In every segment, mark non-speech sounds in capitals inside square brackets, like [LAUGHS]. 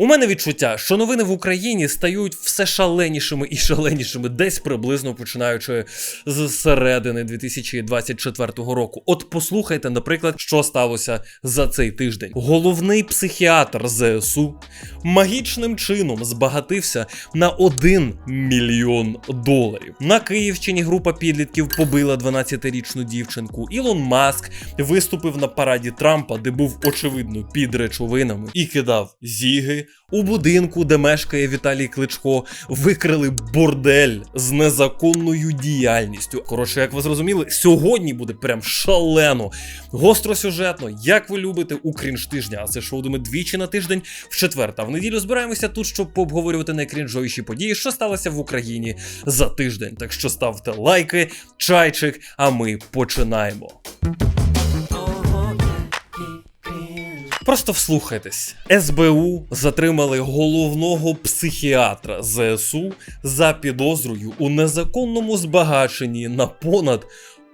У мене відчуття, що новини в Україні стають все шаленішими і шаленішими, десь приблизно починаючи з середини 2024 року. От послухайте, наприклад, що сталося за цей тиждень. Головний психіатр ЗСУ магічним чином збагатився на 1 мільйон доларів. На Київщині група підлітків побила 12-річну дівчинку. Ілон Маск виступив на параді Трампа, де був очевидно під речовинами, і кидав зіги. У будинку, де мешкає Віталій Кличко, викрили бордель з незаконною діяльністю. Коротше, як ви зрозуміли, сьогодні буде прям шалено, гостросюжетно, як ви любите у крінж тижня. А це шоу де ми двічі на тиждень в четвер. Та в неділю збираємося тут, щоб пообговорювати найкрінжовіші події, що сталося в Україні за тиждень. Так що ставте лайки, чайчик, а ми починаємо. Просто вслухайтесь. СБУ затримали головного психіатра ЗСУ за підозрою у незаконному збагаченні на понад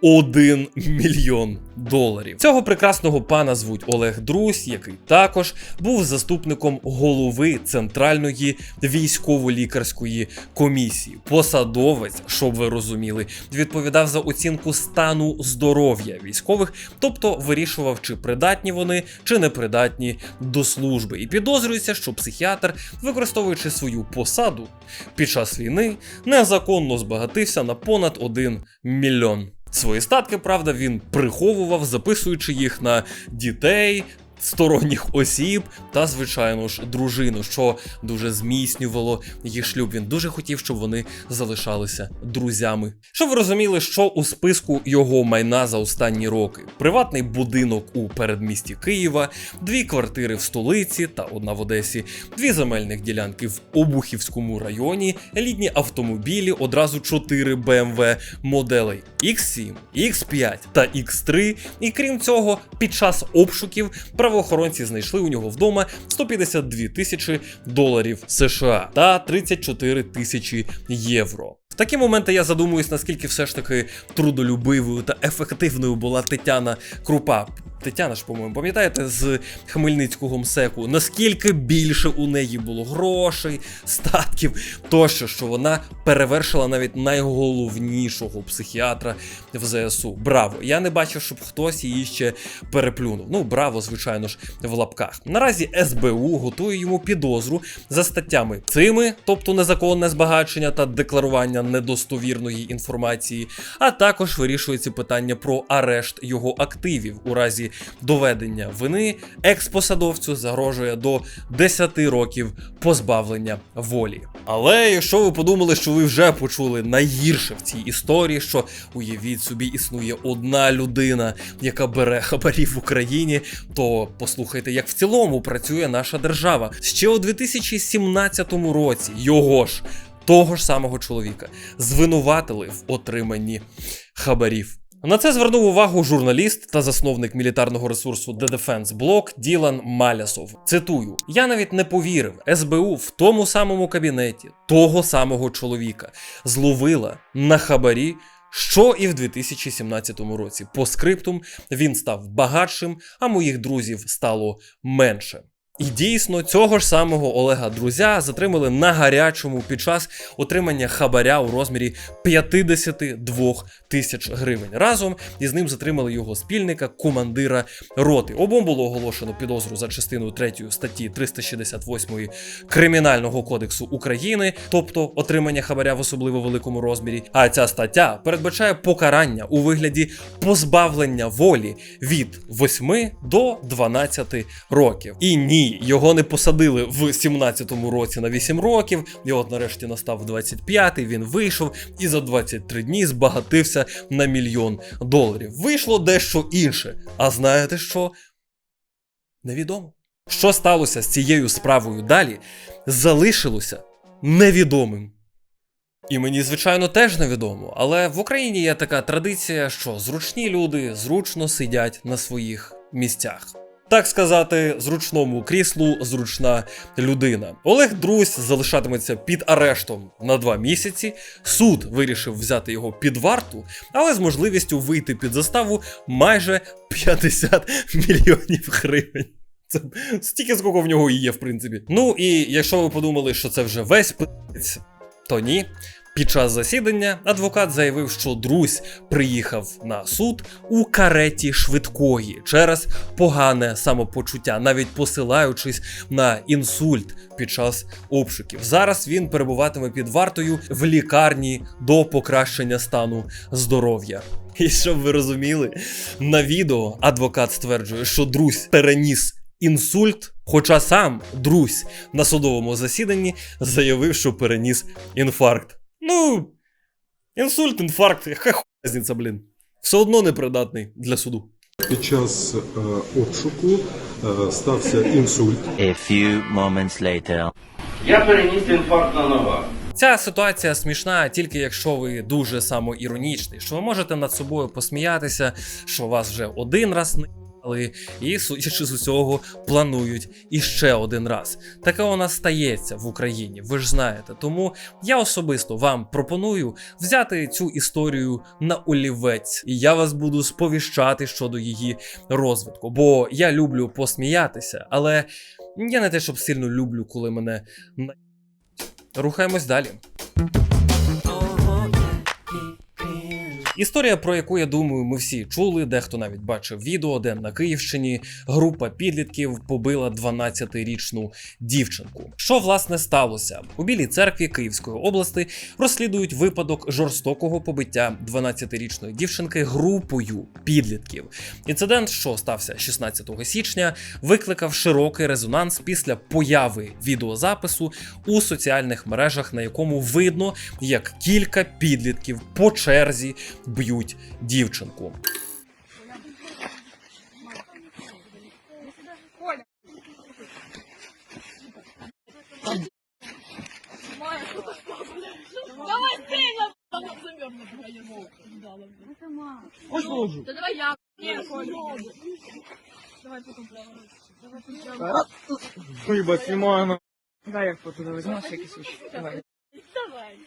1 мільйон доларів. Цього прекрасного пана звуть Олег Друсь, який також був заступником голови центральної військово-лікарської комісії. Посадовець, щоб ви розуміли, відповідав за оцінку стану здоров'я військових, тобто вирішував, чи придатні вони, чи не придатні до служби. І підозрюється, що психіатр, використовуючи свою посаду під час війни, незаконно збагатився на понад 1 мільйон. Свої статки, правда, він приховував, записуючи їх на дітей. Сторонніх осіб та, звичайно ж, дружину, що дуже зміцнювало їх шлюб. Він дуже хотів, щоб вони залишалися друзями. Щоб ви розуміли, що у списку його майна за останні роки: приватний будинок у передмісті Києва, дві квартири в столиці та одна в Одесі, дві земельних ділянки в Обухівському районі, елітні автомобілі, одразу чотири BMW моделей X7, X5 та X3. І крім цього, під час обшуків правоохоронці знайшли у нього вдома 152 тисячі доларів США та 34 тисячі євро. В такі моменти я задумуюсь, наскільки все ж таки трудолюбивою та ефективною була Тетяна Крупа. Тетяна ж, по-моєму, пам'ятаєте, з Хмельницького МСЕКу, наскільки більше у неї було грошей, статків, тощо, що вона перевершила навіть найголовнішого психіатра в ЗСУ. Браво! Я не бачив, щоб хтось її ще переплюнув. Ну, браво, звичайно ж, в лапках. Наразі СБУ готує йому підозру за статтями цими, тобто незаконне збагачення та декларування недостовірної інформації, а також вирішується питання про арешт його активів у разі доведення вини експосадовцю загрожує до 10 років позбавлення волі. Але якщо ви подумали, що ви вже почули найгірше в цій історії, що уявіть собі, існує одна людина, яка бере хабарів в Україні, то послухайте, як в цілому працює наша держава. Ще у 2017 році його ж того ж самого чоловіка звинуватили в отриманні хабарів. На це звернув увагу журналіст та засновник мілітарного ресурсу The Defense Block Ділан Малясов. Цитую: я навіть не повірив, СБУ в тому самому кабінеті того самого чоловіка зловила на хабарі. Що і в 2017 році. По скриптум він став багатшим, а моїх друзів стало менше. І дійсно цього ж самого Олега Друзя затримали на гарячому під час отримання хабаря у розмірі 52 тисяч гривень. Разом із ним затримали його спільника, командира роти. Обом було оголошено підозру за частиною 3 статті 368 Кримінального кодексу України, тобто отримання хабаря в особливо великому розмірі. А ця стаття передбачає покарання у вигляді позбавлення волі від 8 до 12 років. І ні, його не посадили в 17-му році на 8 років. От нарешті настав 25-й, він вийшов і за 23 дні збагатився на мільйон доларів. Вийшло дещо інше. А знаєте що? Невідомо. Що сталося з цією справою далі, залишилося невідомим. І мені, звичайно, теж невідомо, але в Україні є така традиція, що зручні люди зручно сидять на своїх місцях. Так сказати, зручному кріслу зручна людина. Олег Друзь залишатиметься під арештом на два місяці. Суд вирішив взяти його під варту, але з можливістю вийти під заставу майже 50 мільйонів гривень. Це стільки, скільки в нього і є, в принципі. Ну і якщо ви подумали, що це вже весь пи***ць, то ні. Під час засідання адвокат заявив, що Друзь приїхав на суд у кареті швидкої через погане самопочуття, навіть посилаючись на інсульт під час обшуків. Зараз він перебуватиме під вартою в лікарні до покращення стану здоров'я. І щоб ви розуміли, на відео адвокат стверджує, що Друзь переніс інсульт, хоча сам Друзь на судовому засіданні заявив, що переніс інфаркт. Ну, інсульт, інфаркт, яка хуй різниця, блін. Все одно непридатний для суду. Під час е, обшуку е, стався інсульт. A few moments later. Я переніс інфаркт на ногах. Ця ситуація смішна тільки якщо ви дуже самоіронічний, що ви можете над собою посміятися, що вас вже один раз не і, судячи з усього, планують іще один раз. Таке у нас стається в Україні, ви ж знаєте. Тому я особисто вам пропоную взяти цю історію на олівець, і я вас буду сповіщати щодо її розвитку. Бо я люблю посміятися, але я не те, щоб сильно люблю, коли мене. Рухаємось далі. Історія, про яку я думаю, ми всі чули, дехто навіть бачив відео, де на Київщині група підлітків побила 12-річну дівчинку. Що власне сталося? У Білій церкві Київської області розслідують випадок жорстокого побиття 12-річної дівчинки групою підлітків. Інцидент, що стався 16 січня, викликав широкий резонанс після появи відеозапису у соціальних мережах, на якому видно, як кілька підлітків по черзі б'ють дівчинку. Давай замерзла твоему. Да давай я. Коля. Давай потом прямо. Давай. Ебать, снимаю на... Дай я фото на всякий случай. Давай. Давай.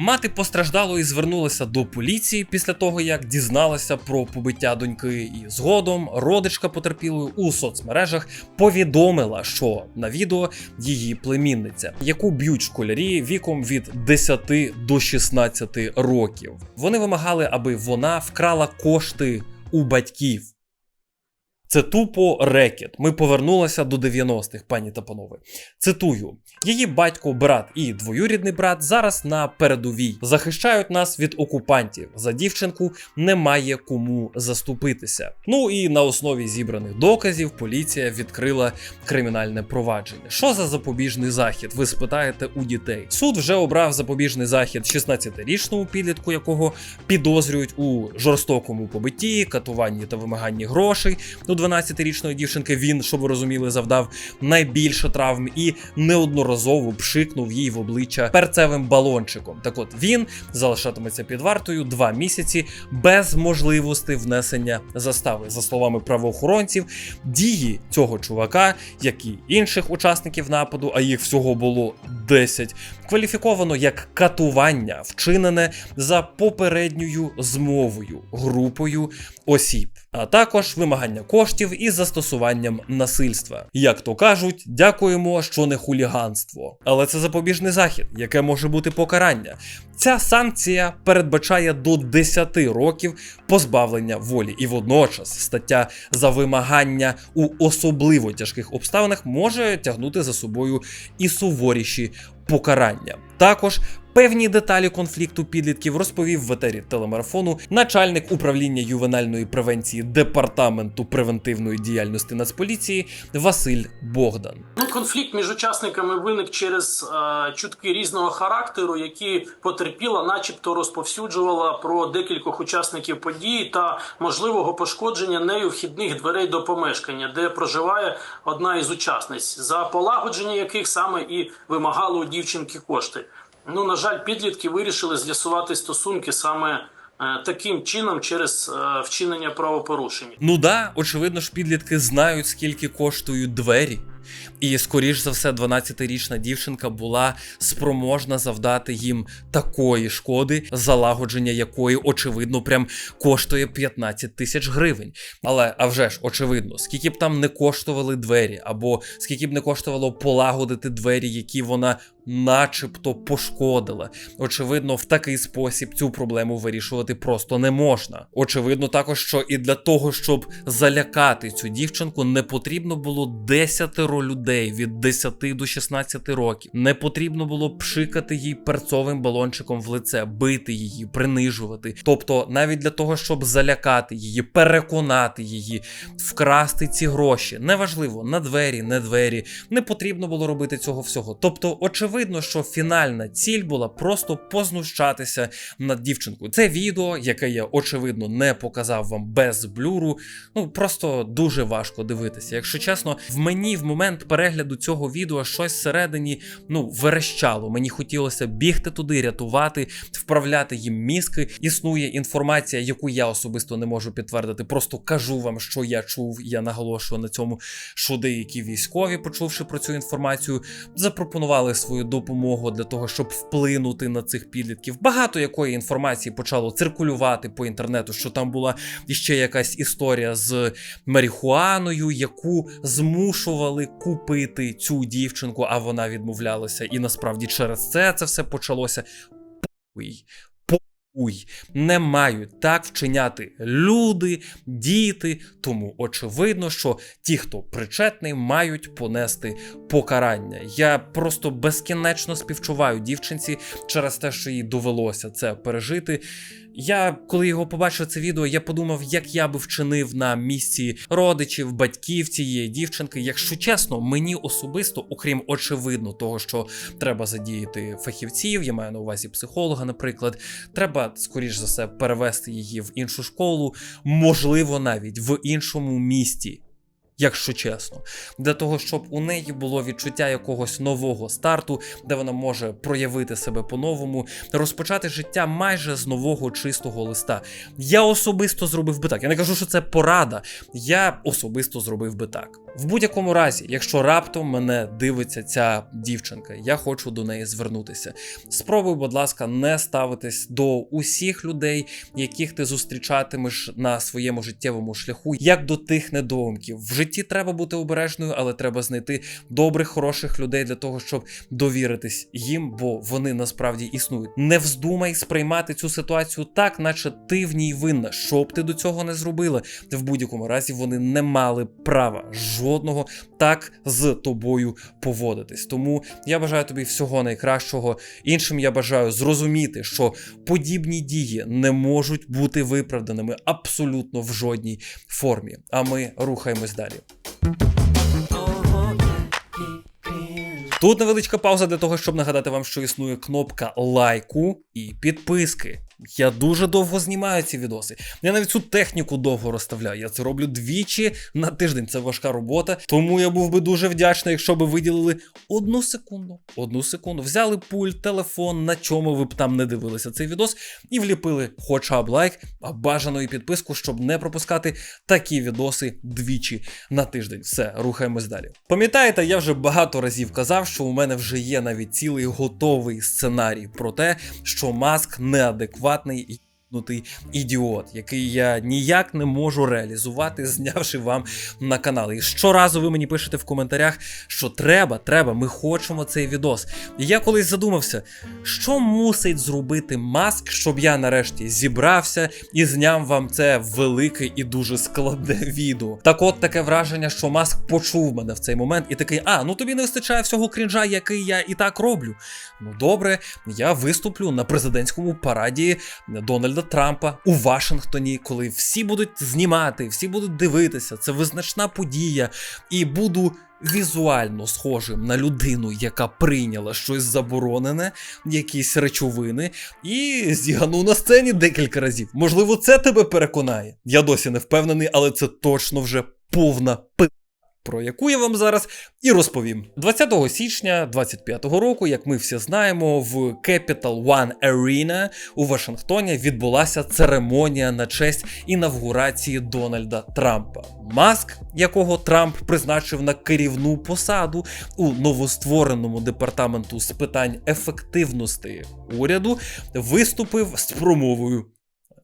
Мати постраждалої звернулася до поліції після того, як дізналася про побиття доньки, і згодом родичка потерпілої у соцмережах повідомила, що на відео її племінниця, яку б'ють школярі віком від 10 до 16 років. Вони вимагали, аби вона вкрала кошти у батьків. Це тупо рекет. Ми повернулися до 90-х, пані та панове. Цитую: її батько, брат і двоюрідний брат зараз на передовій захищають нас від окупантів. За дівчинку немає кому заступитися. Ну і на основі зібраних доказів поліція відкрила кримінальне провадження. Що за запобіжний захід? Ви спитаєте у дітей. Суд вже обрав запобіжний захід 16-річному підлітку, якого підозрюють у жорстокому побитті, катуванні та вимаганні грошей. У 12-річної дівчинки він, щоб ви розуміли, завдав найбільше травм і неодноразово пшикнув їй в обличчя перцевим балончиком. Так от він залишатиметься під вартою два місяці без можливості внесення застави. За словами правоохоронців, дії цього чувака, як і інших учасників нападу, а їх всього було 10, кваліфіковано як катування, вчинене за попередньою змовою групою осіб, а також вимагання коштів із застосуванням насильства. Як то кажуть, дякуємо, що не хуліганство. Але це запобіжний захід, яке може бути покарання. Ця санкція передбачає до 10 років позбавлення волі, і водночас стаття за вимагання у особливо тяжких обставинах може тягнути за собою і суворіші покарання. Також певні деталі конфлікту підлітків розповів в етері телемарафону начальник управління ювенальної превенції департаменту превентивної діяльності Нацполіції Василь Богдан. Ну, конфлікт між учасниками виник через е, чутки різного характеру, які потерпіла, начебто розповсюджувала про декількох учасників події та можливого пошкодження нею вхідних дверей до помешкання, де проживає одна із учасниць, за полагодження яких саме і вимагали у дівчинки кошти. Ну, на жаль, підлітки вирішили з'ясувати стосунки саме е, таким чином через е, вчинення правопорушень. Ну да, очевидно ж, підлітки знають, скільки коштують двері. І, скоріш за все, 12-річна дівчинка була спроможна завдати їм такої шкоди, залагодження якої, очевидно, прям коштує 15 тисяч гривень. Але а вже ж, очевидно, скільки б там не коштували двері, або скільки б не коштувало полагодити двері, які вона начебто пошкодила. Очевидно, в такий спосіб цю проблему вирішувати просто не можна. Очевидно, також, що і для того, щоб залякати цю дівчинку, не потрібно було десятеро людей від 10 до 16 років. Не потрібно було пшикати їй перцовим балончиком в лице, бити її, принижувати. Тобто, навіть для того, щоб залякати її, переконати її, вкрасти ці гроші. Неважливо, на двері, не двері. Не потрібно було робити цього всього. Тобто, очевидно, що фінальна ціль була просто познущатися над дівчинкою. Це відео, яке я очевидно не показав вам без блюру. Ну просто дуже важко дивитися. Якщо чесно, в мені в момент перегляду цього відео щось всередині ну верещало. Мені хотілося бігти туди, рятувати, вправляти їм мізки. Існує інформація, яку я особисто не можу підтвердити. Просто кажу вам, що я чув. Я наголошую на цьому, що деякі військові, почувши про цю інформацію, запропонували свою допомогу для того, щоб вплинути на цих підлітків. Багато якої інформації почало циркулювати по інтернету, що там була іще якась історія з марихуаною, яку змушували купити цю дівчинку, а вона відмовлялася. І насправді через це це все почалося. Похуй. Похуй. Не мають так вчиняти люди, діти. Тому очевидно, що ті, хто причетний, мають понести покарання. Я просто безкінечно співчуваю дівчинці через те, що їй довелося це пережити. Я, коли його побачив це відео, я подумав, як я би вчинив на місці родичів, батьків цієї дівчинки. Якщо чесно, мені особисто, окрім очевидно, того, що треба задіяти фахівців, я маю на увазі психолога, наприклад, треба, скоріш за все, перевести її в іншу школу, можливо, навіть в іншому місті. Якщо чесно, для того, щоб у неї було відчуття якогось нового старту, де вона може проявити себе по-новому, розпочати життя майже з нового чистого листа. Я особисто зробив би так. Я не кажу, що це порада. Я особисто зробив би так. В будь-якому разі, якщо раптом мене дивиться ця дівчинка, я хочу до неї звернутися. Спробуй, будь ласка, не ставитись до усіх людей, яких ти зустрічатимеш на своєму життєвому шляху, як до тих недоумків. В житті треба бути обережною, але треба знайти добрих, хороших людей для того, щоб довіритись їм, бо вони насправді існують. Не вздумай сприймати цю ситуацію так, наче ти в ній винна. Що б ти до цього не зробила, в будь-якому разі вони не мали права жодного так з тобою поводитись. Тому я бажаю тобі всього найкращого. Іншим я бажаю зрозуміти, що подібні дії не можуть бути виправданими абсолютно в жодній формі. А ми рухаємось далі. Тут невеличка пауза для того, щоб нагадати вам, що існує кнопка лайку і підписки. Я дуже довго знімаю ці відоси. Я навіть цю техніку довго розставляю. Я це роблю двічі на тиждень. Це важка робота. Тому я був би дуже вдячний, якщо би виділили одну секунду. Одну секунду. Взяли пульт, телефон, на чому ви б там не дивилися цей відос, і вліпили хоча б лайк, а бажано і підписку, щоб не пропускати такі відоси двічі на тиждень. Все, рухаємось далі. Пам'ятаєте, я вже багато разів казав, що у мене вже є навіть цілий готовий сценарій про те, що маск неадекватний і єбнутий ідіот, який я ніяк не можу реалізувати, знявши вам на канал. І щоразу ви мені пишете в коментарях, що треба, треба, ми хочемо цей відос. І я колись задумався, що мусить зробити маск, щоб я нарешті зібрався і зняв вам це велике і дуже складне [LAUGHS] відео. Так от таке враження, що маск почув мене в цей момент і такий: а, ну тобі не вистачає всього крінжа, який я і так роблю. Ну добре, я виступлю на президентському параді Дональда Трампа у Вашингтоні, коли всі будуть знімати, всі будуть дивитися. Це визначна подія, і буду. Візуально схожим на людину, яка прийняла щось заборонене, якісь речовини, і зігану на сцені декілька разів. Можливо, це тебе переконає. Я досі не впевнений, але це точно вже повна пи про яку я вам зараз і розповім. 20 січня 25-го року, як ми всі знаємо, в Capital One Arena у Вашингтоні відбулася церемонія на честь інавгурації Дональда Трампа. Маск, якого Трамп призначив на керівну посаду у новоствореному департаменту з питань ефективності уряду, виступив з промовою.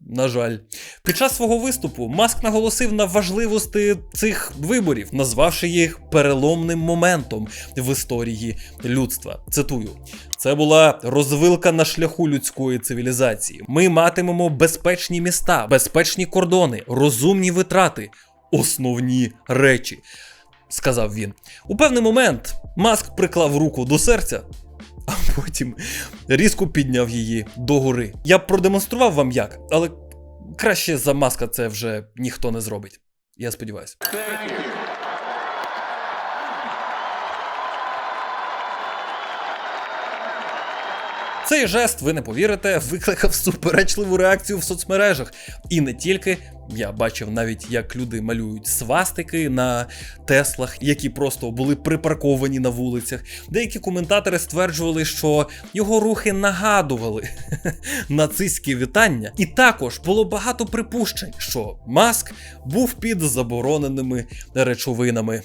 На жаль, під час свого виступу Маск наголосив на важливості цих виборів, назвавши їх переломним моментом в історії людства. Цитую: це була розвилка на шляху людської цивілізації. Ми матимемо безпечні міста, безпечні кордони, розумні витрати, основні речі. Сказав він. У певний момент Маск приклав руку до серця, [LAUGHS] а потім різко підняв її догори. Я продемонстрував вам як, але краще за маска це вже ніхто не зробить. Я сподіваюся. Цей жест, ви не повірите, викликав суперечливу реакцію в соцмережах. І не тільки я бачив навіть, як люди малюють свастики на Теслах, які просто були припарковані на вулицях. Деякі коментатори стверджували, що його рухи нагадували [LAUGHS] нацистські вітання. І також було багато припущень, що Маск був під забороненими речовинами.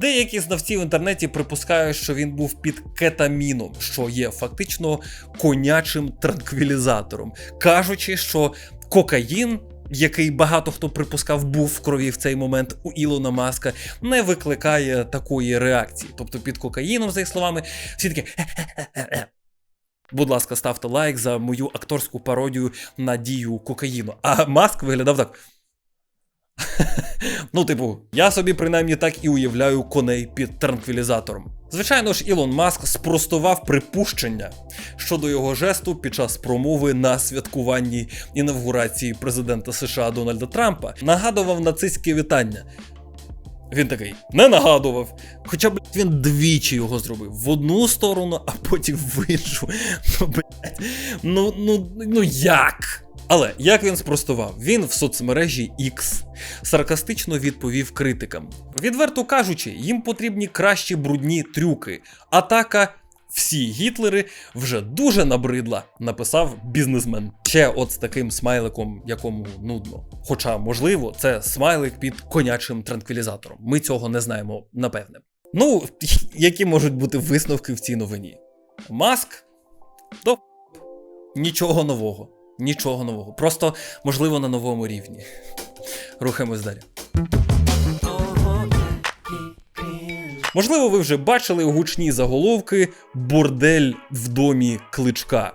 Деякі знавці в інтернеті припускають, що він був під кетаміном, що є фактично конячим транквілізатором, кажучи, що кокаїн. Який багато хто припускав був в крові в цей момент у Ілона Маска, не викликає такої реакції. Тобто під кокаїном, за їх словами, всі такі. Будь ласка, ставте лайк за мою акторську пародію на дію кокаїну. А Маск виглядав так. [LAUGHS] Ну, типу, я собі принаймні так і уявляю коней під транквілізатором. Звичайно ж, Ілон Маск спростував припущення щодо його жесту під час промови на святкуванні інавгурації президента США Дональда Трампа, нагадував нацистське вітання. Він такий не нагадував. Хоча б він двічі його зробив в одну сторону, а потім в іншу. [LAUGHS] Ну, блядь, ну, ну, ну як? Але як він спростував? Він в соцмережі X саркастично відповів критикам. Відверто кажучи, їм потрібні кращі брудні трюки. Атака. Всі гітлери вже дуже набридла, написав бізнесмен. Ще от з таким смайликом, якому нудно. Хоча, можливо, це смайлик під конячим транквілізатором. Ми цього не знаємо напевне. Ну, [LAUGHS] які можуть бути висновки в цій новині? Маск то [LAUGHS] нічого нового. Нічого нового. Просто, можливо, на новому рівні. Рухаємось далі. Можливо, ви вже бачили гучні заголовки Бордель в домі кличка.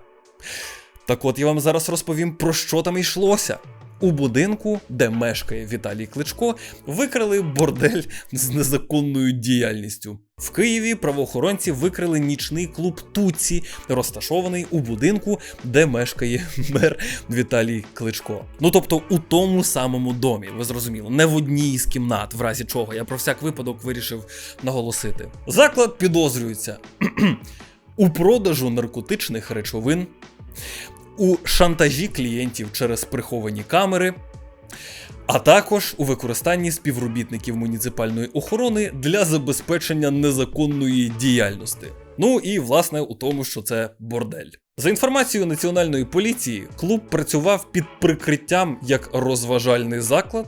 Так от я вам зараз розповім, про що там йшлося. У будинку, де мешкає Віталій Кличко, викрили бордель з незаконною діяльністю. В Києві правоохоронці викрили нічний клуб Туці, розташований у будинку, де мешкає мер Віталій Кличко. Ну тобто у тому самому домі, ви зрозуміли, не в одній з кімнат, в разі чого. Я про всяк випадок вирішив наголосити. Заклад підозрюється [CLEARS THROAT] у продажу наркотичних речовин у шантажі клієнтів через приховані камери, а також у використанні співробітників муніципальної охорони для забезпечення незаконної діяльності. Ну і власне у тому, що це бордель. За інформацією національної поліції, клуб працював під прикриттям як розважальний заклад.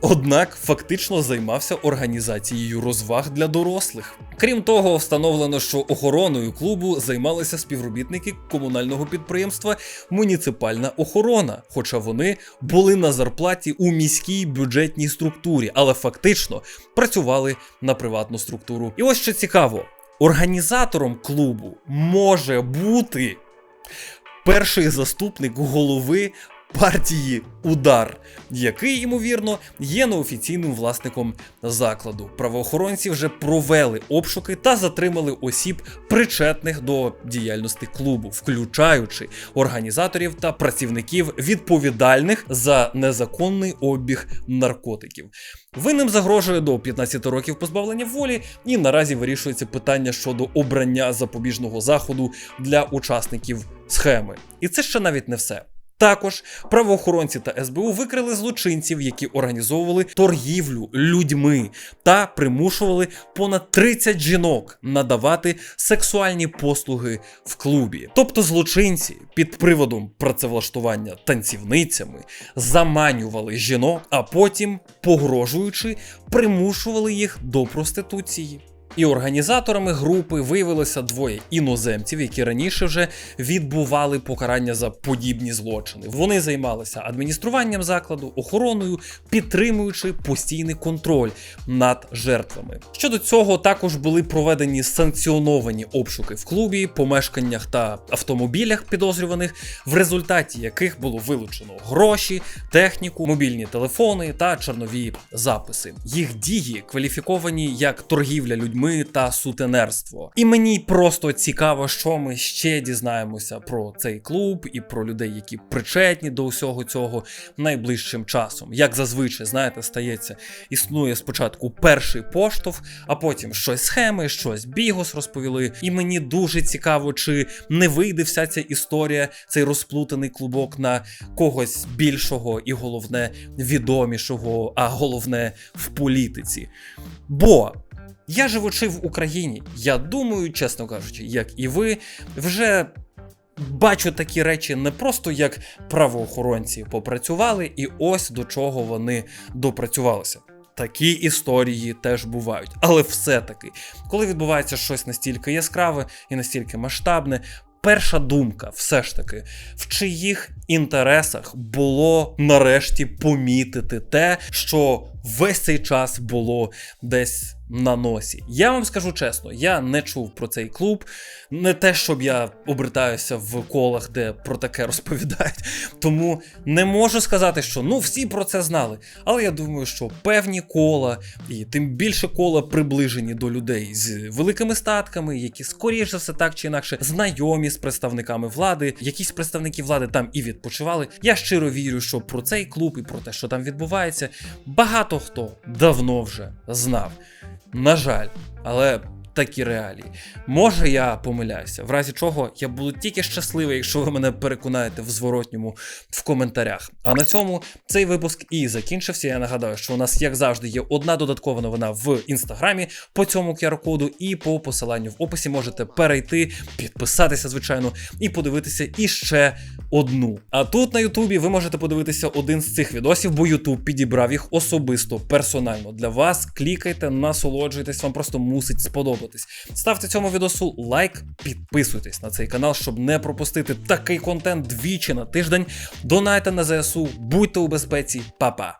Однак фактично займався організацією розваг для дорослих. Крім того, встановлено, що охороною клубу займалися співробітники комунального підприємства Муніципальна охорона, хоча вони були на зарплаті у міській бюджетній структурі, але фактично працювали на приватну структуру. І ось що цікаво: організатором клубу може бути перший заступник голови партії Удар, який, ймовірно, є неофіційним власником закладу. Правоохоронці вже провели обшуки та затримали осіб, причетних до діяльності клубу, включаючи організаторів та працівників відповідальних за незаконний обіг наркотиків. Винним загрожує до 15 років позбавлення волі, і наразі вирішується питання щодо обрання запобіжного заходу для учасників схеми. І це ще навіть не все. Також правоохоронці та СБУ викрили злочинців, які організовували торгівлю людьми та примушували понад 30 жінок надавати сексуальні послуги в клубі. Тобто злочинці під приводом працевлаштування танцівницями заманювали жінок, а потім, погрожуючи, примушували їх до проституції. І організаторами групи виявилося двоє іноземців, які раніше вже відбували покарання за подібні злочини. Вони займалися адмініструванням закладу, охороною, підтримуючи постійний контроль над жертвами. Щодо цього, також були проведені санкціоновані обшуки в клубі, помешканнях та автомобілях підозрюваних, в результаті яких було вилучено гроші, техніку, мобільні телефони та чорнові записи. Їх дії кваліфіковані як торгівля людьми та сутенерство. І мені просто цікаво, що ми ще дізнаємося про цей клуб і про людей, які причетні до усього цього найближчим часом. Як зазвичай, знаєте, стається, існує спочатку перший поштовх, а потім щось схеми, щось бігос розповіли. І мені дуже цікаво, чи не вийде вся ця історія, цей розплутаний клубок на когось більшого і головне відомішого, а головне в політиці. Бо я живучи в Україні, я думаю, чесно кажучи, як і ви, вже бачу такі речі не просто як правоохоронці попрацювали, і ось до чого вони допрацювалися. Такі історії теж бувають. Але все-таки, коли відбувається щось настільки яскраве і настільки масштабне, перша думка все ж таки, в чиїх інтересах було нарешті помітити те, що весь цей час було десь на носі. Я вам скажу чесно, я не чув про цей клуб. Не те, щоб я обертаюся в колах, де про таке [LAUGHS] розповідають. Тому не можу сказати, що ну всі про це знали. Але я думаю, що певні кола, і тим більше кола приближені до людей з великими статками, які скоріш за все так чи інакше знайомі з представниками влади. Якісь представники влади там і відпочивали. Я щиро вірю, що про цей клуб і про те, що там відбувається, багато хто давно вже знав. На жаль, але такі реалії. Може, я помиляюся, в разі чого я буду тільки щасливий, якщо ви мене переконаєте в зворотньому в коментарях. А на цьому цей випуск і закінчився. Я нагадаю, що у нас, як завжди, є одна додаткова новина в інстаграмі по цьому QR-коду, і по посиланню в описі можете перейти, підписатися, звичайно, і подивитися іще одну. А тут на Ютубі ви можете подивитися один з цих відосів, бо Ютуб підібрав їх особисто персонально для вас. Клікайте, насолоджуйтесь, вам просто мусить сподобатись. Ставте цьому відосу лайк, підписуйтесь на цей канал, щоб не пропустити такий контент двічі на тиждень. Донайте на ЗСУ, будьте у безпеці, Па-па!